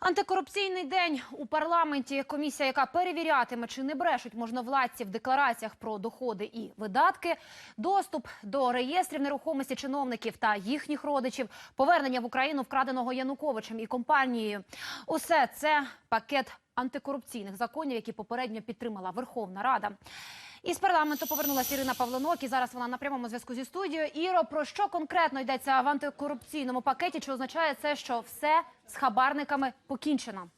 Антикорупційний день у парламенті. Комісія, яка перевірятиме, чи не брешуть можновладці в деклараціях про доходи і видатки, доступ до реєстрів нерухомості чиновників та їхніх родичів, повернення в Україну вкраденого Януковичем і компанією. Усе це пакет антикорупційних законів, які попередньо підтримала Верховна Рада. Із парламенту повернулася Ірина Павлонок і зараз вона на прямому зв'язку зі студією. Іро, про що конкретно йдеться в антикорупційному пакеті? Чи означає це, що все з хабарниками покінчено?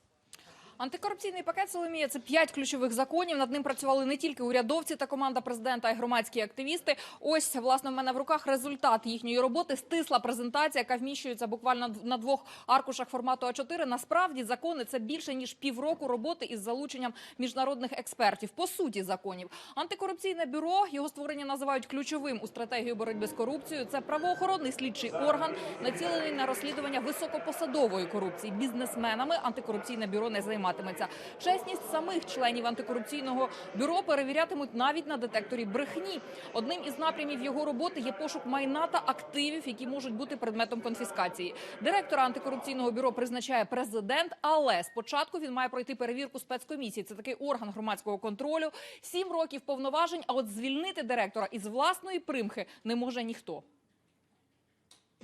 Антикорупційний пакет Соломія це п'ять ключових законів. Над ним працювали не тільки урядовці та команда президента, й громадські активісти. Ось власне в мене в руках результат їхньої роботи. Стисла презентація, яка вміщується буквально на двох аркушах формату А4. Насправді закони це більше ніж півроку роботи із залученням міжнародних експертів. По суті, законів антикорупційне бюро його створення називають ключовим у стратегії боротьби з корупцією. Це правоохоронний слідчий орган, націлений на розслідування високопосадової корупції. Бізнесменами антикорупційне бюро не займатиметься. Чесність самих членів антикорупційного бюро перевірятимуть навіть на детекторі брехні. Одним із напрямів його роботи є пошук майна та активів, які можуть бути предметом конфіскації. Директора антикорупційного бюро призначає президент, але спочатку він має пройти перевірку спецкомісії. Це такий орган громадського контролю. Сім років повноважень. А от звільнити директора із власної примхи не може ніхто.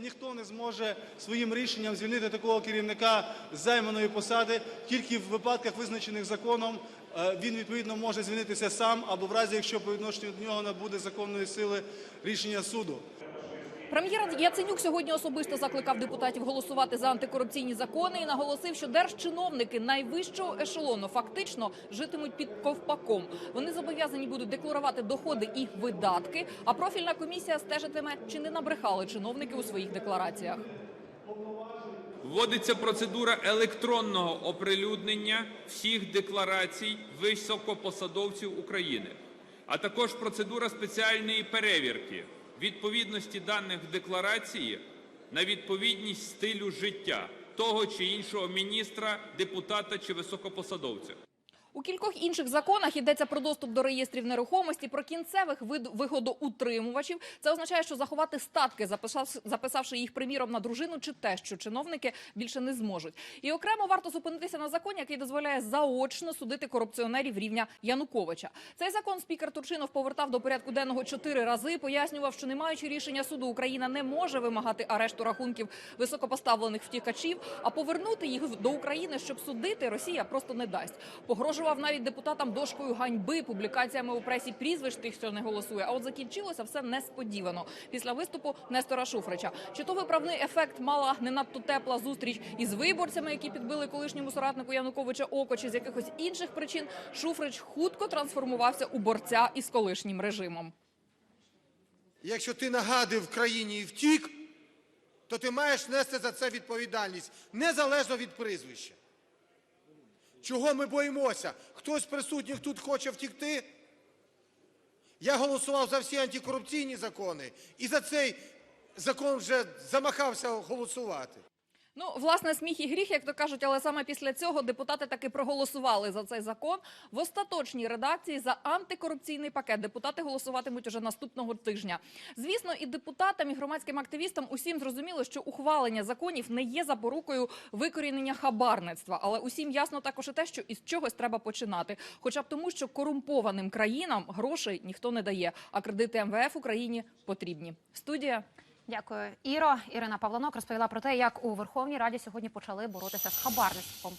Ніхто не зможе своїм рішенням звільнити такого керівника з займаної посади. Тільки в випадках, визначених законом, е, він відповідно може звільнитися сам або в разі, якщо по відношенню до нього набуде законної сили рішення суду. Прем'єр Яценюк сьогодні особисто закликав депутатів голосувати за антикорупційні закони і наголосив, що держчиновники найвищого ешелону фактично житимуть під ковпаком. Вони зобов'язані будуть декларувати доходи і видатки. А профільна комісія стежитиме, чи не набрехали чиновники у своїх деклараціях. Вводиться процедура електронного оприлюднення всіх декларацій високопосадовців України, а також процедура спеціальної перевірки відповідності даних декларації на відповідність стилю життя того чи іншого міністра, депутата чи високопосадовця. У кількох інших законах йдеться про доступ до реєстрів нерухомості, про кінцевих вигодоутримувачів. Це означає, що заховати статки, записавши їх приміром на дружину чи те, що чиновники більше не зможуть. І окремо варто зупинитися на законі, який дозволяє заочно судити корупціонерів рівня Януковича. Цей закон спікер Турчинов повертав до порядку денного чотири рази. Пояснював, що не маючи рішення суду, Україна не може вимагати арешту рахунків високопоставлених втікачів, а повернути їх до України, щоб судити, Росія просто не дасть. Погрожував навіть депутатам дошкою ганьби, публікаціями у пресі прізвищ тих, хто не голосує. А от закінчилося все несподівано після виступу Нестора Шуфрича. Чи то виправний ефект мала не надто тепла зустріч із виборцями, які підбили колишньому соратнику Януковича око, чи з якихось інших причин Шуфрич хутко трансформувався у борця із колишнім режимом. Якщо ти нагадив країні і втік, то ти маєш нести за це відповідальність, незалежно від прізвища. Чого ми боїмося? Хтось з присутніх тут хоче втікти? Я голосував за всі антикорупційні закони і за цей закон вже замахався голосувати. Ну, власне, сміх і гріх, як то кажуть, але саме після цього депутати таки проголосували за цей закон. В остаточній редакції за антикорупційний пакет депутати голосуватимуть уже наступного тижня. Звісно, і депутатам, і громадським активістам усім зрозуміло, що ухвалення законів не є запорукою викорінення хабарництва. Але усім ясно також і те, що із чогось треба починати. Хоча б тому, що корумпованим країнам грошей ніхто не дає, а кредити МВФ Україні потрібні. Студія. Дякую, Іро. Ірина Павлонок розповіла про те, як у Верховній Раді сьогодні почали боротися з хабарництвом.